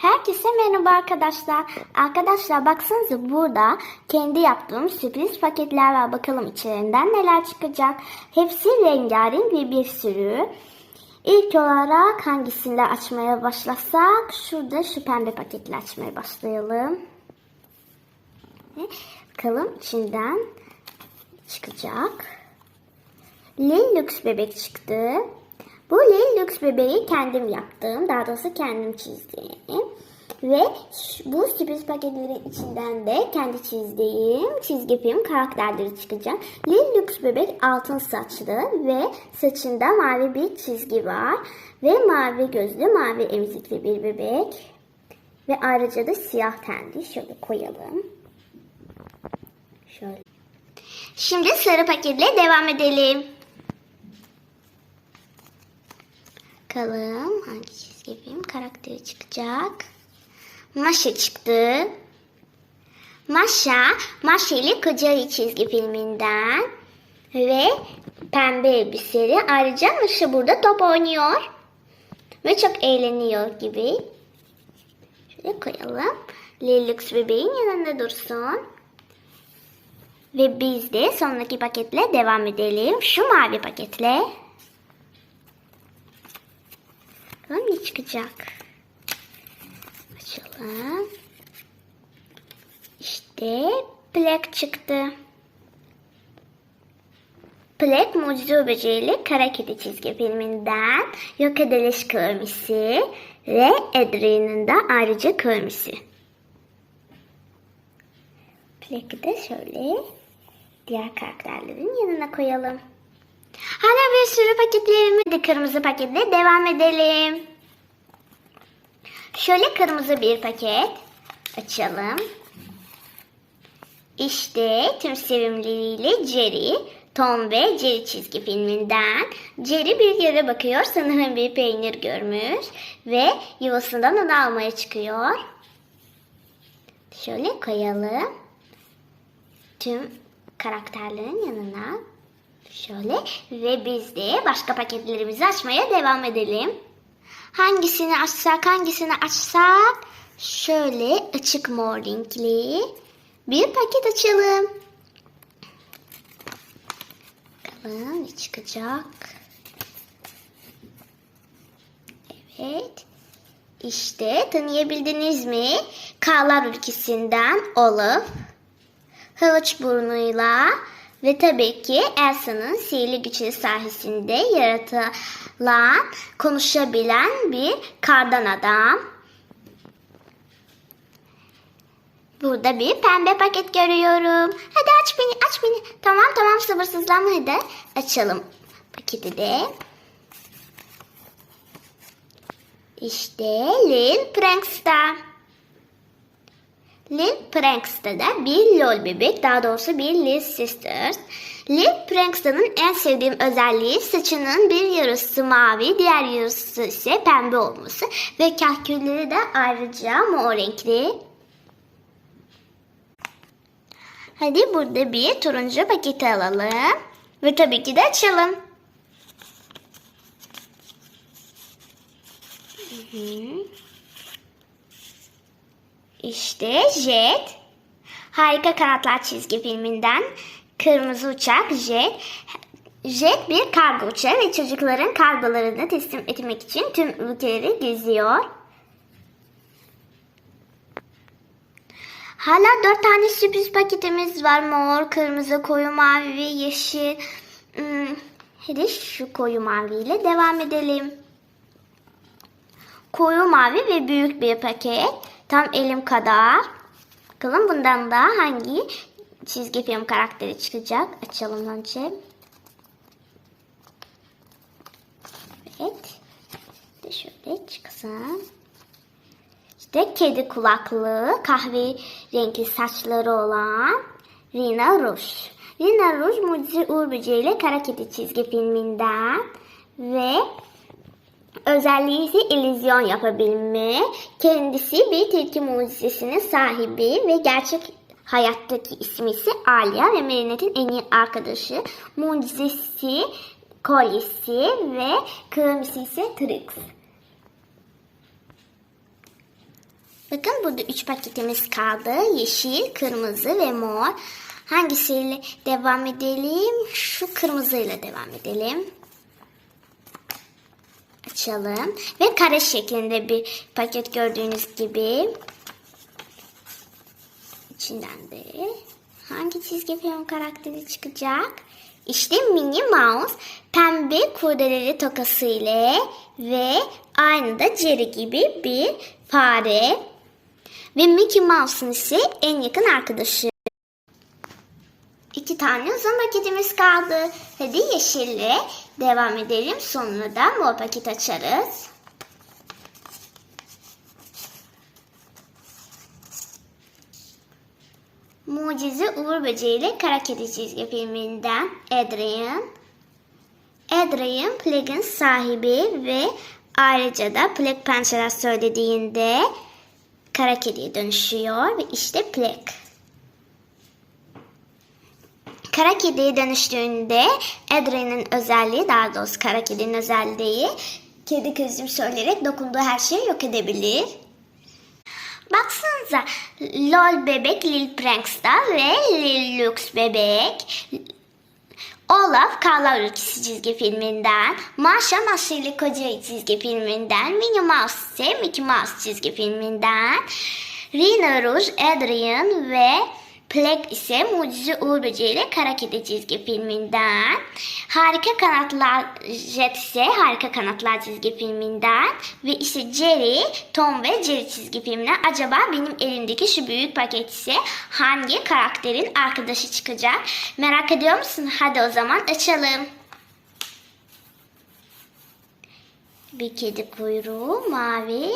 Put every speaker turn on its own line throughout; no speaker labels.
Herkese merhaba arkadaşlar. Arkadaşlar baksanıza burada kendi yaptığım sürpriz paketler var. Bakalım içlerinden neler çıkacak. Hepsi rengarenk ve bir sürü. İlk olarak hangisini açmaya başlasak? Şurada şu pembe paketli açmaya başlayalım. Bakalım içinden çıkacak. Lillux bebek çıktı. Bu Lillux bebeği kendim yaptım. Daha doğrusu kendim çizdim. Ve bu sürpriz paketlerin içinden de kendi çizdiğim çizgi film karakterleri çıkacak. Lillux bebek altın saçlı ve saçında mavi bir çizgi var. Ve mavi gözlü, mavi emzikli bir bebek. Ve ayrıca da siyah tenli. Şöyle koyalım. Şöyle. Şimdi sarı paketle devam edelim. Bakalım hangi çizgi film karakteri çıkacak. Maşa çıktı. Maşa, Maşa ile Kocaeli çizgi filminden. Ve pembe elbiseli. Ayrıca Maşa burada top oynuyor. Ve çok eğleniyor gibi. Şöyle koyalım. Lilux bebeğin yanında dursun. Ve biz de sonraki paketle devam edelim. Şu mavi paketle. Bakalım ne çıkacak. Açalım. İşte Black çıktı. Black Mucize Böceği'li Kara Kedi çizgi filminden Yok Ediliş Kırmisi ve Adrian'ın da ayrıca kırmisi. Black'i de şöyle diğer karakterlerin yanına koyalım. Hala bir sürü paketlerimiz de kırmızı paketle devam edelim. Şöyle kırmızı bir paket açalım. İşte tüm sevimliliğiyle Jerry, Tom ve Jerry çizgi filminden. Jerry bir yere bakıyor sanırım bir peynir görmüş ve yuvasından onu almaya çıkıyor. Şöyle koyalım. Tüm karakterlerin yanına Şöyle ve biz de başka paketlerimizi açmaya devam edelim. Hangisini açsak hangisini açsak şöyle açık mor renkli bir paket açalım. Bakalım ne çıkacak. Evet. İşte tanıyabildiniz mi? Kağlar ülkesinden Olaf. Havuç burnuyla ve tabii ki Elsa'nın sihirli güçleri sayesinde yaratılan, konuşabilen bir kardan adam. Burada bir pembe paket görüyorum. Hadi aç beni, aç beni. Tamam tamam sabırsızlanma hadi. Açalım paketi de. İşte Lil Prankster. Lil Prankster'da bir lol bebek, daha doğrusu bir Lil Sisters. Lil Prankster'ın en sevdiğim özelliği saçının bir yarısı mavi, diğer yarısı ise pembe olması ve kahkülleri de ayrıca mor renkli. Hadi burada bir turuncu paketi alalım ve tabii ki de açalım. Hı hı. İşte Jet. Harika Kanatlar çizgi filminden Kırmızı Uçak Jet. Jet bir kargo uçağı ve çocukların kargolarını teslim etmek için tüm ülkeleri geziyor. Hala dört tane sürpriz paketimiz var. Mor, kırmızı, koyu mavi ve yeşil. Hmm, hadi şu koyu maviyle devam edelim. Koyu mavi ve büyük bir paket. Tam elim kadar. Bakalım bundan da hangi çizgi film karakteri çıkacak. Açalım önce. Evet. De şöyle çıksın. İşte kedi kulaklı, kahve renkli saçları olan Rina Rouge. Rina Rouge Mucize Uğur Böceği ile Kara Kedi çizgi filminden ve Özelliği ise illüzyon yapabilme. Kendisi bir tilki mucizesinin sahibi ve gerçek hayattaki ismi ise Alia ve Marinette'in en iyi arkadaşı. Mucizesi, kolyesi ve kırmızısı ise Trix. Bakın burada 3 paketimiz kaldı. Yeşil, kırmızı ve mor. Hangisiyle devam edelim? Şu kırmızıyla devam edelim. Açalım. Ve kare şeklinde bir paket gördüğünüz gibi. İçinden de hangi çizgi film karakteri çıkacak? İşte Minnie Mouse pembe kurdeleli tokası ile ve aynı da Jerry gibi bir fare ve Mickey Mouse'un ise en yakın arkadaşı. İki tane uzun paketimiz kaldı. Hadi yeşille devam edelim. Sonra da mor paket açarız. Mucize Uğur Böceği ile Kara Kedi çizgi filminden Adrian. Adrian Plague'in sahibi ve ayrıca da Plague pençeler söylediğinde Kara Kedi'ye dönüşüyor ve işte Plague. Kara kediye dönüştüğünde Adrian'ın özelliği daha doğrusu kara kedinin özelliği kedi kızım söyleyerek dokunduğu her şeyi yok edebilir. Baksanıza LOL bebek Lil Prankster ve Lil Lux bebek Olaf Karlar Ülkesi çizgi filminden, Maşa Maşeli Koca çizgi filminden, Minnie Mouse ise Mickey Mouse çizgi filminden, Rina Rouge, Adrian ve Plague ise Mucize Uğur Böceği ile Kara Kedi çizgi filminden, Harika Kanatlar Jet ise Harika Kanatlar çizgi filminden ve işte Jerry, Tom ve Jerry çizgi filminden. Acaba benim elimdeki şu büyük paket ise hangi karakterin arkadaşı çıkacak? Merak ediyor musun? Hadi o zaman açalım. Bir kedi kuyruğu mavi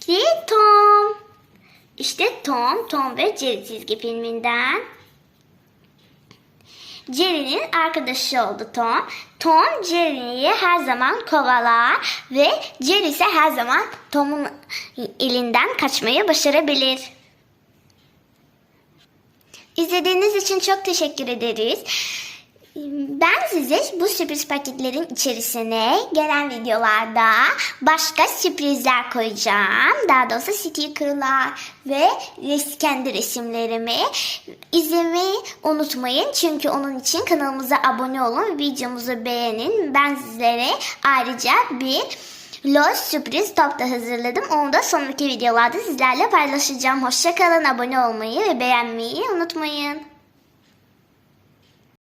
ki Tom. İşte Tom, Tom ve Jerry çizgi filminden. Jerry'nin arkadaşı oldu Tom. Tom Jerry'yi her zaman kovalar ve Jerry ise her zaman Tom'un elinden kaçmayı başarabilir. İzlediğiniz için çok teşekkür ederiz. Size bu sürpriz paketlerin içerisine gelen videolarda başka sürprizler koyacağım. Daha doğrusu stickerlar ve kendi resimlerimi izlemeyi unutmayın. Çünkü onun için kanalımıza abone olun, videomuzu beğenin. Ben sizlere ayrıca bir LOL sürpriz top da hazırladım. Onu da sonraki videolarda sizlerle paylaşacağım. Hoşçakalın, abone olmayı ve beğenmeyi unutmayın.